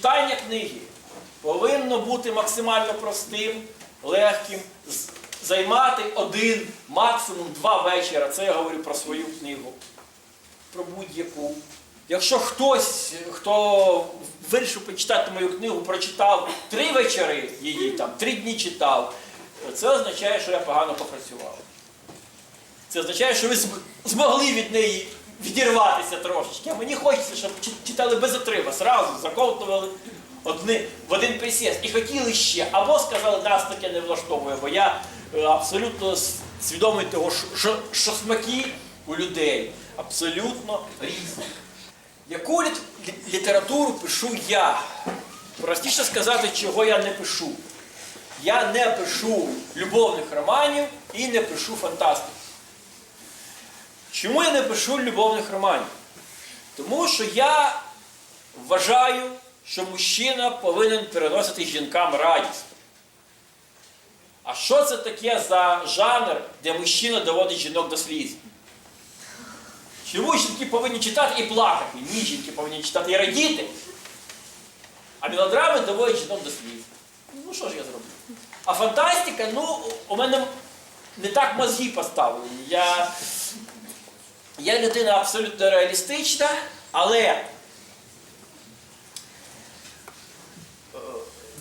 читання книги повинно бути максимально простим, легким, займати один, максимум два вечора. Це я говорю про свою книгу, про будь-яку. Якщо хтось, хто вирішив почитати мою книгу, прочитав три вечори її, там, три дні читав, це означає, що я погано попрацював. Це означає, що ви змогли від неї відірватися трошечки. А мені хочеться, щоб читали без отрима, зразу заковтували одни, в один присіст. І хотіли ще. Або сказали, нас таке не влаштовує, бо я е, абсолютно свідомий того, що, що смаки у людей абсолютно різні. Яку лі- літературу пишу я? Простіше сказати, чого я не пишу. Я не пишу любовних романів і не пишу фантастику. Чому я не пишу любовних романів? Тому що я вважаю, що мужчина повинен переносити жінкам радість. А що це таке за жанр, де мужчина доводить жінок до сліз? Чому жінки повинні читати і плакати? Ні, жінки повинні читати і радіти. А мелодрами доводять жінок до сліз. Ну що ж я зроблю? А фантастика, ну, у мене не так мозги поставлені. Я, я людина абсолютно реалістична, але е,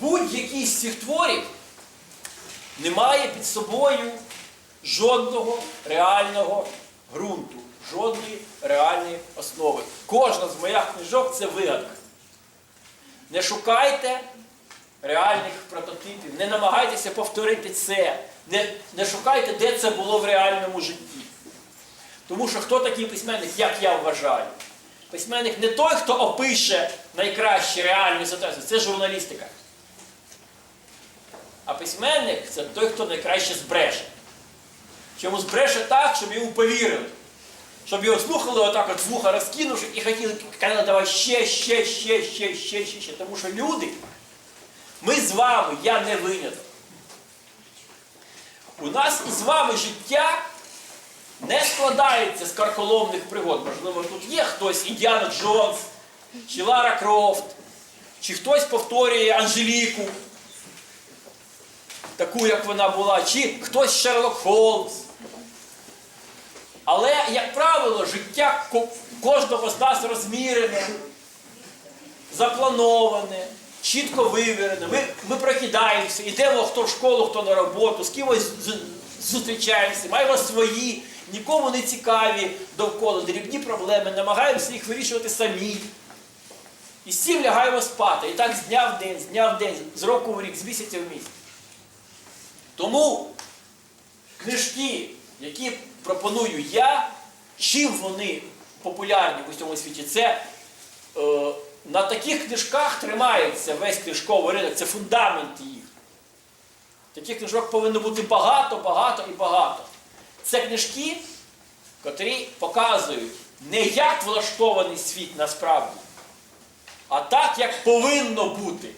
будь-який з цих творів не має під собою жодного реального ґрунту, жодної реальної основи. Кожна з моїх книжок це вигадка. Не шукайте реальних прототипів, не намагайтеся повторити це, не, не шукайте, де це було в реальному житті. Тому що хто такий письменник, як я вважаю? Письменник не той, хто опише найкращі реальні ситуації, це журналістика. А письменник це той, хто найкраще збреше. Чому збреше так, щоб йому повірили. Щоб його слухали отак от вуха розкинувши і хотіли казали, давай ще, ще, ще, ще, ще, ще, ще. Тому що люди, ми з вами, я не виняток. У нас із вами життя не складається з карколомних пригод. Можливо, тут є хтось Індіана Джонс, чи Лара Крофт, чи хтось повторює Анжеліку, таку, як вона була, чи хтось Шерлок Холмс. Але, як правило, життя кожного з нас розмірене, заплановане, чітко вивірене. Ми, ми прокидаємося, йдемо хто в школу, хто на роботу, з кимось зустрічаємося, маємо свої, нікому не цікаві довкола дрібні проблеми, намагаємося їх вирішувати самі. І з цим лягаємо спати. І так з дня в день, з дня в день, з року в рік, з місяця в місяць. Тому книжки, які пропоную я, чим вони популярні в усьому світі, це е, на таких книжках тримається весь книжковий ринок, це фундамент їх. Таких книжок повинно бути багато, багато і багато. Це книжки, котрі показують не як влаштований світ насправді, а так, як повинно бути.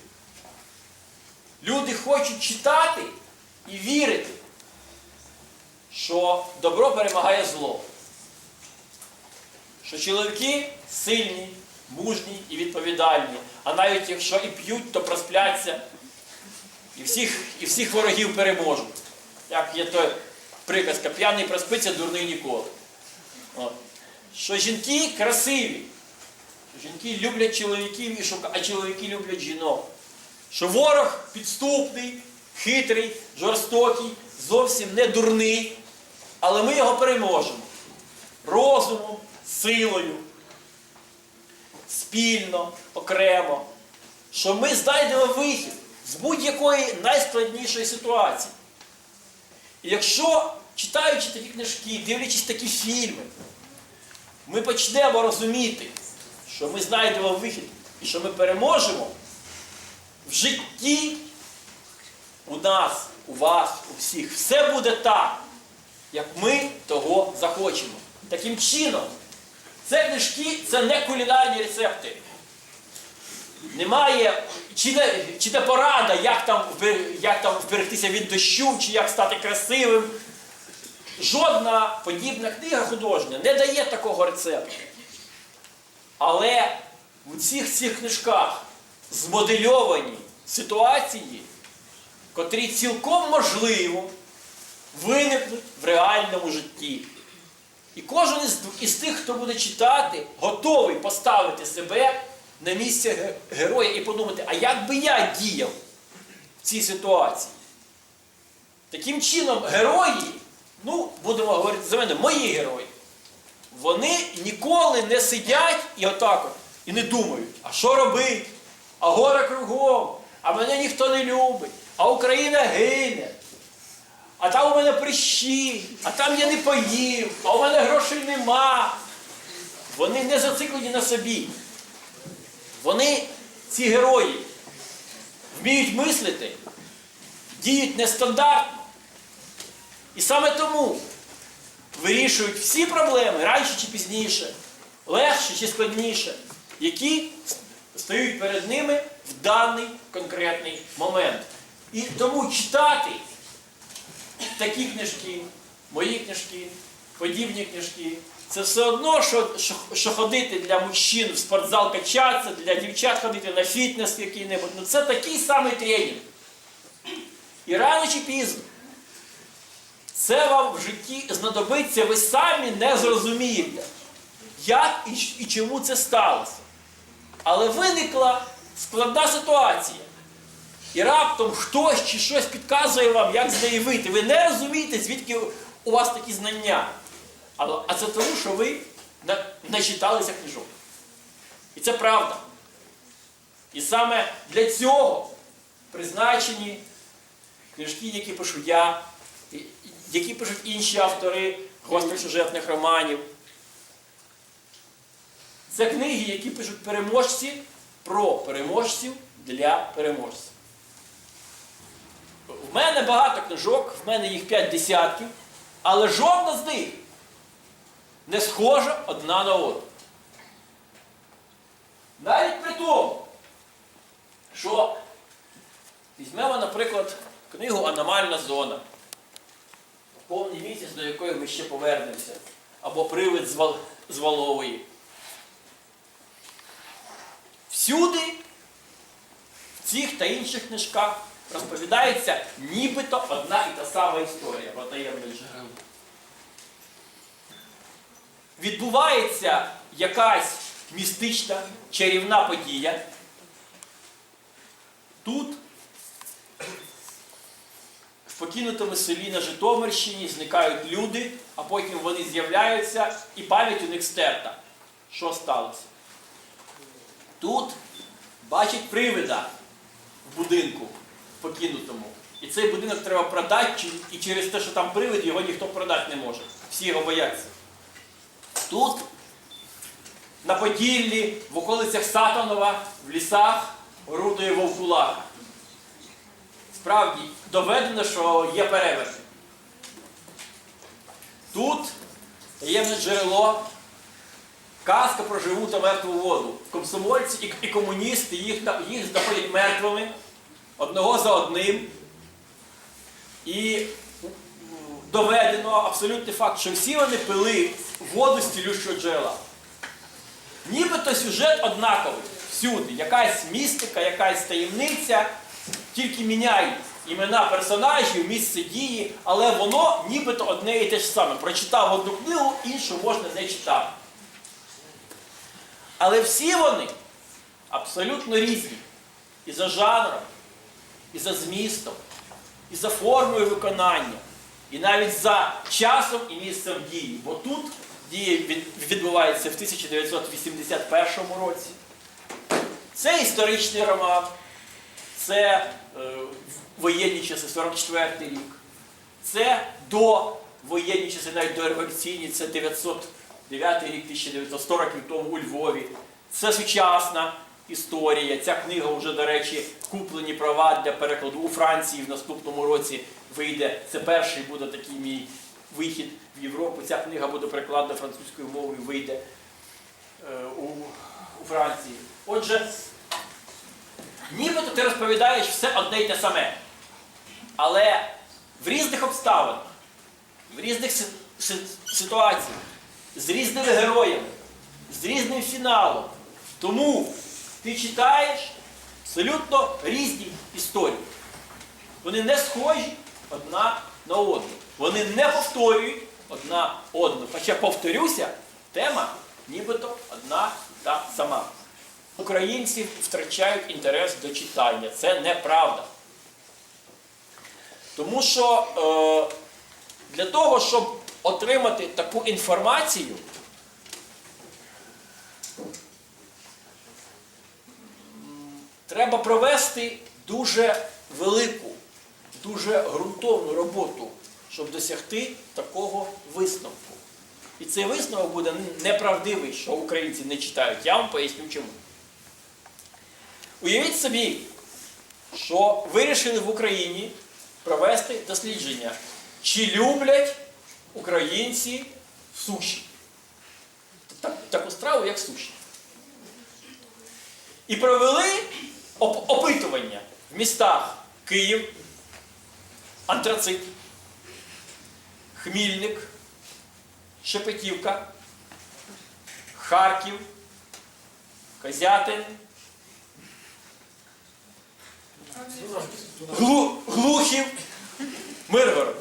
Люди хочуть читати і вірити, що добро перемагає зло. Що чоловіки сильні, мужні і відповідальні, а навіть якщо і п'ють, то проспляться і всіх, і всіх ворогів переможуть. Як є той приказка, п'яний проспиться, дурний ніколи. От. Що жінки красиві, жінки люблять чоловіків, і шука- а чоловіки люблять жінок. Що ворог підступний, хитрий, жорстокий, зовсім не дурний, але ми його переможемо розумом, силою, спільно, окремо, що ми знайдемо вихід з будь-якої найскладнішої ситуації. І якщо, читаючи такі книжки, дивлячись такі фільми, ми почнемо розуміти, що ми знайдемо вихід і що ми переможемо в житті у нас, у вас, у всіх. Все буде так, як ми того захочемо. Таким чином, це книжки це не кулінарні рецепти. Немає, чи не, чи не порада, як там, як там вберегтися від дощу, чи як стати красивим. Жодна подібна книга художня не дає такого рецепту. Але у цих цих книжках змодельовані ситуації, котрі цілком можливо виникнуть в реальному житті. І кожен із, із тих, хто буде читати, готовий поставити себе на місце героя і подумати, а як би я діяв в цій ситуації? Таким чином, герої, ну, будемо говорити за мене, мої герої, вони ніколи не сидять і отак от, і не думають, а що робити? А горе кругом, а мене ніхто не любить, а Україна гине. А там у мене прищі, а там я не поїв, а у мене грошей нема. Вони не зациклені на собі. Вони, ці герої, вміють мислити, діють нестандартно. І саме тому вирішують всі проблеми раніше чи пізніше, легше чи складніше, які стають перед ними в даний конкретний момент. І тому читати такі книжки, мої книжки, подібні книжки. Це все одно, що, що, ходити для мужчин в спортзал качатися, для дівчат ходити на фітнес який-небудь. Ну це такий самий тренінг. І рано чи пізно. Це вам в житті знадобиться, ви самі не зрозумієте, як і, чому це сталося. Але виникла складна ситуація. І раптом хтось чи щось підказує вам, як з неї вийти. Ви не розумієте, звідки у вас такі знання. А це тому, що ви на- начиталися книжок. І це правда. І саме для цього призначені книжки, які пишу я, які пишуть інші автори гостросюжетних романів. Це книги, які пишуть переможці про переможців для переможців. В мене багато книжок, в мене їх п'ять десятків, але жодна з них не схожа одна на одну. Навіть при тому, що візьмемо, наприклад, книгу Аномальна зона. Повний місяць, до якої ми ще повернемося. Або привид з, Валової. Всюди, в цих та інших книжках, розповідається нібито одна і та сама історія про таємне джерело. Відбувається якась містична чарівна подія. Тут, покинутому селі на Житомирщині, зникають люди, а потім вони з'являються і пам'ять у них стерта. Що сталося? Тут бачить привида в будинку покинутому. І цей будинок треба продати, і через те, що там привид, його ніхто продати не може. Всі його бояться. Тут, на Поділлі, в околицях Сатанова, в лісах орудує вовкулака. Справді, доведено, що є перевертень. Тут таємне джерело, казка про живу та мертву воду. Комсомольці і, комуністи їх, їх знаходять мертвими одного за одним. І доведено абсолютний факт, що всі вони пили воду з цілющого джерела. Нібито сюжет однаковий всюди. Якась містика, якась таємниця, тільки міняють імена персонажів, місце дії, але воно нібито одне і те ж саме. Прочитав одну книгу, іншу можна не читати. Але всі вони абсолютно різні. І за жанром, і за змістом, і за формою виконання, і навіть за часом і місцем дії. Бо тут від- відбувається в 1981 році. Це історичний роман, це е, воєнні часи, 44 рік. Це до воєнні часи, навіть до революційні, це 909 рік, 1900 років тому у Львові. Це сучасна історія. Ця книга вже, до речі, куплені права для перекладу у Франції в наступному році вийде. Це перший буде такий мій вихід в Європу. Ця книга буде перекладена французькою мовою, вийде е, у Франції. Отже, нібито ти розповідаєш все одне й те саме. Але в різних обставинах, в різних си- си- ситуаціях, з різними героями, з різним фіналом. Тому ти читаєш Абсолютно різні історії. Вони не схожі одна на одну. Вони не повторюють одна одну. Хоча, повторюся, тема нібито одна та сама. Українці втрачають інтерес до читання. Це неправда. Тому що е, для того, щоб отримати таку інформацію, треба провести дуже велику, дуже ґрунтовну роботу, щоб досягти такого висновку. І цей висновок буде неправдивий, що українці не читають. Я вам поясню чому. Уявіть собі, що вирішили в Україні провести дослідження, чи люблять українці суші. Так, таку страву, як суші. І провели оп- опитування в містах Київ, Антрацит, Хмільник, Шепетівка, Харків, Козятин, Глу, Глухів, Миргород.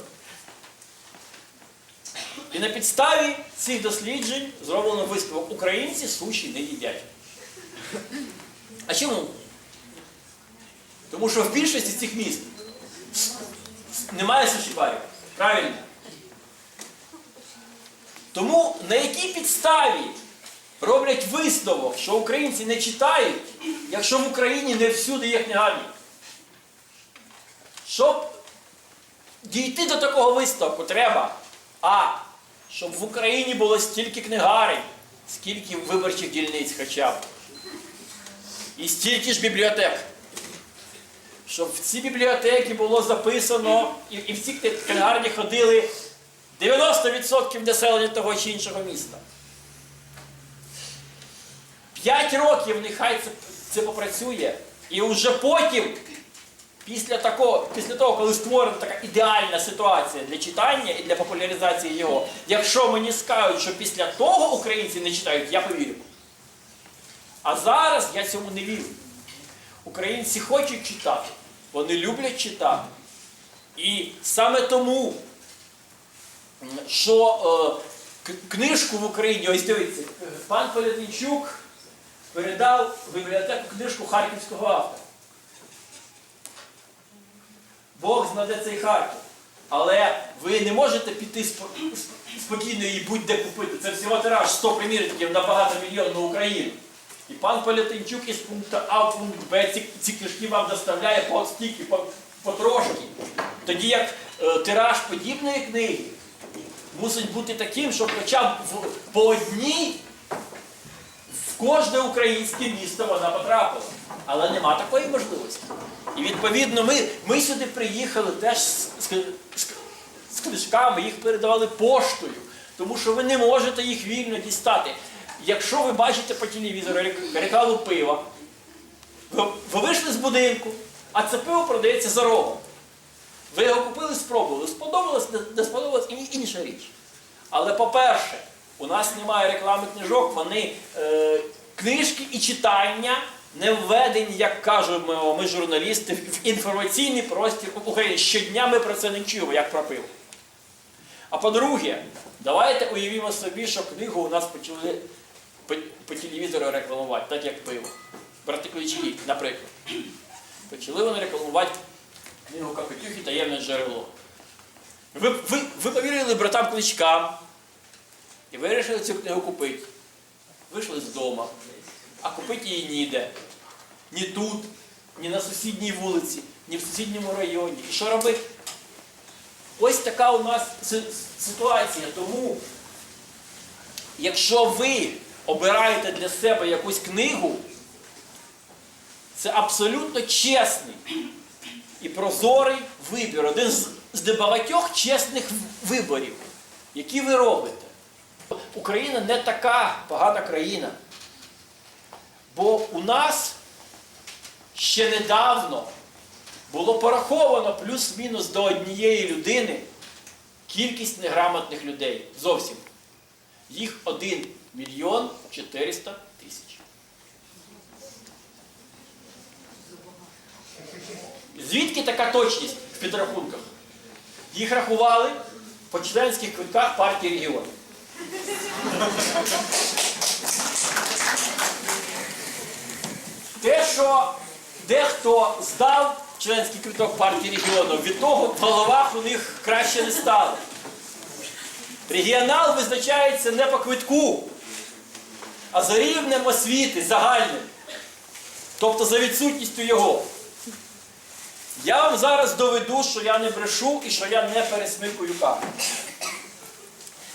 І на підставі цих досліджень зроблено висновок. Українці суші не їдять. А чому? Тому що в більшості цих міст немає суші барів. Правильно? Тому на якій підставі роблять висновок, що українці не читають, якщо в Україні не всюди є книгарні? Щоб дійти до такого висновку, треба, а щоб в Україні було стільки книгарень, скільки виборчих дільниць хоча б. І стільки ж бібліотек. Щоб в ці бібліотеки було записано, і, і в ці книгарні ходили 90% населення того чи іншого міста. П'ять років нехай це, це попрацює. І вже потім, після, такого, після того, коли створена така ідеальна ситуація для читання і для популяризації його, якщо мені скажуть, що після того українці не читають, я повірю. А зараз я цьому не вірю. Українці хочуть читати, вони люблять читати. І саме тому, що е, книжку в Україні, ось дивіться, е, пан Полятинчук передав в бібліотеку книжку харківського автора. Бог знаде цей Харків. Але ви не можете піти спокійно її будь-де купити. Це всього тираж 100 примірників на багатомільйонну Україну. І пан Полятинчук із пункту А в пункт Б ці, ці книжки вам доставляє по стільки, по, потрошки. Тоді як е, тираж подібної книги мусить бути таким, щоб хоча б в, по одній в кожне українське місто вона потрапила. Але нема такої можливості. І відповідно ми, ми сюди приїхали теж з, з, з, книжками, їх передавали поштою, тому що ви не можете їх вільно дістати. Якщо ви бачите по телевізору рек- рекламу пива, ви, ви вийшли з будинку, а це пиво продається за рогом. Ви його купили, спробували, сподобалось, не сподобалось, і інша річ. Але по-перше, у нас немає реклами книжок, вони е, книжки і читання не введені, як кажемо ми, журналісти, в інформаційний простір України. Щодня ми про це не чуємо, як про пиво. А по-друге, давайте уявімо собі, що книгу у нас почали по, по телевізору рекламувати, так як пиво. Брати Клички, наприклад. Почали вони рекламувати книгу Капетюхи таємне джерело. Ви, ви, ви повірили братам Кличкам і вирішили цю книгу купити. Вийшли з дому, а купити її ніде. Ні тут, ні на сусідній вулиці, ні в сусідньому районі. І що робити? Ось така у нас ситуація. Тому, якщо ви обираєте для себе якусь книгу, це абсолютно чесний і прозорий вибір. Один з, небагатьох чесних виборів, які ви робите. Україна не така погана країна. Бо у нас ще недавно було пораховано плюс-мінус до однієї людини кількість неграмотних людей. Зовсім. Їх 1 мільйон 400 тисяч. Звідки така точність в підрахунках? Їх рахували по членських квитках партії регіону. Те, що дехто здав членський квиток партії регіону, від того в головах у них краще не стало. Регіонал визначається не по квитку, а за рівнем освіти загальним. Тобто за відсутністю його. Я вам зараз доведу, що я не брешу і що я не пересмикую карту.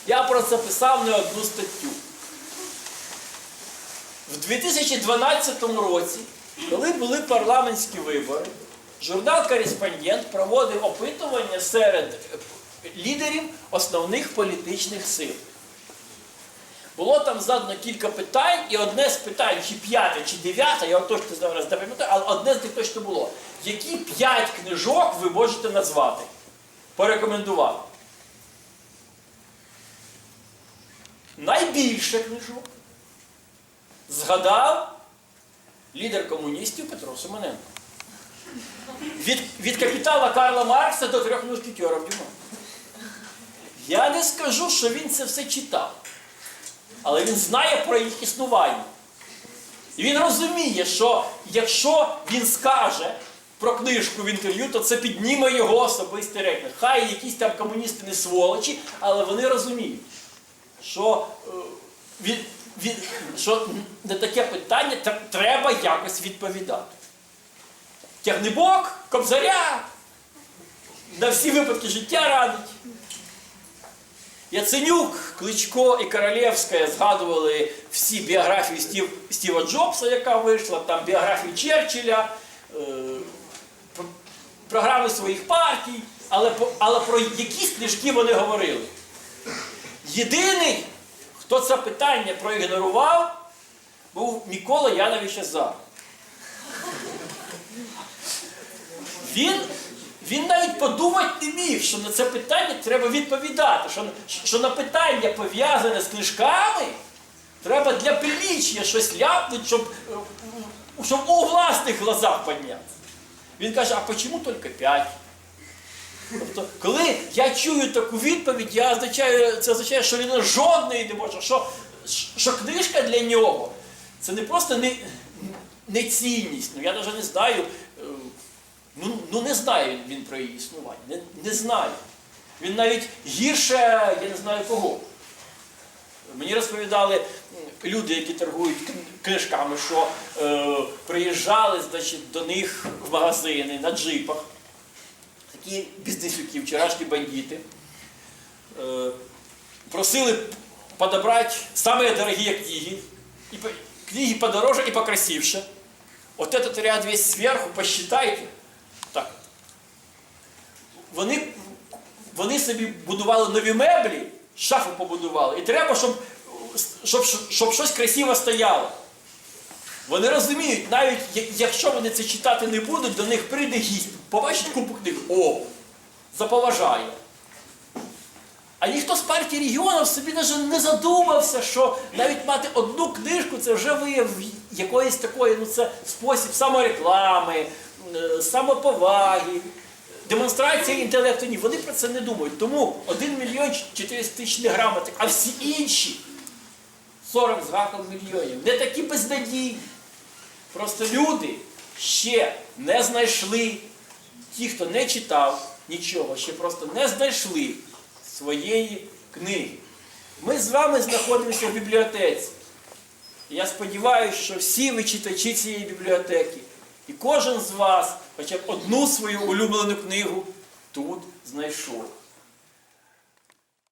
Я про це писав не одну статтю. В 2012 році, коли були парламентські вибори, журнал Кореспондент проводив опитування серед лідерів основних політичних сил. Було там задано кілька питань, і одне з питань, чи п'яте, чи дев'яте, я точно зараз не пам'ятаю, але одне з них точно було. Які п'ять книжок ви можете назвати? Порекомендувати? Найбільше книжок згадав лідер комуністів Петро Семененко. Від, від капітала Карла Маркса до трьох мушкетерів Дюма. Я не скажу, що він це все читав, але він знає про їх існування. І він розуміє, що якщо він скаже про книжку в інтерв'ю, то це підніме його особистий рейтинг. Хай якісь там комуністи не сволочі, але вони розуміють, що, е, від, від, що на таке питання треба якось відповідати. Тягнебок, кобзаря, на всі випадки життя радить. Яценюк, Кличко і Королевська згадували всі біографії Стів, Стіва Джобса, яка вийшла, там біографії Черчилля, е, програми своїх партій, але, але про якісь книжки вони говорили. Єдиний, хто це питання проігнорував, був Микола Янович Азар. Він, він навіть подумати не міг, що на це питання треба відповідати, що, що на питання пов'язане з книжками, треба для прилічення щось ляпнути, щоб, е, щоб у власних глазах підняти. Він каже, а чому тільки п'ять? Тобто, коли я чую таку відповідь, я означаю, це означає, що людина жодної не може, що, що книжка для нього це не просто не, не цінність. Ну я навіть не знаю, е, ну, ну не знає він про її існування. Не, не знає. Він навіть гірше, я не знаю кого. Мені розповідали люди, які торгують книжками, що е, приїжджали значить, до них в магазини на джипах такі бізнесюки, вчорашні бандити, э, просили подобрать самые дорогие книги, и по- книги подороже и покрасивше. Вот этот ряд весь сверху, посчитайте. Так. Вони, вони собі будували нові меблі, шафу побудували, і треба, щоб, щоб, щоб щось красиво стояло. Вони розуміють, навіть я- якщо вони це читати не будуть, до них прийде гість, побачить купу книг, о, заповажає. А ніхто з партії регіонів собі навіть не задумався, що навіть мати одну книжку це вже вияв якоїсь такої, ну це спосіб самореклами, е, самоповаги, демонстрації інтелекту. Ні, вони про це не думають. Тому 1 мільйон 400 тисяч неграмотних, а всі інші 40 з гаком мільйонів. Не такі безнадійні. Просто люди ще не знайшли, ті, хто не читав нічого, ще просто не знайшли своєї книги. Ми з вами знаходимося в бібліотеці. Я сподіваюся, що всі ви читачі цієї бібліотеки, і кожен з вас хоча б одну свою улюблену книгу тут знайшов.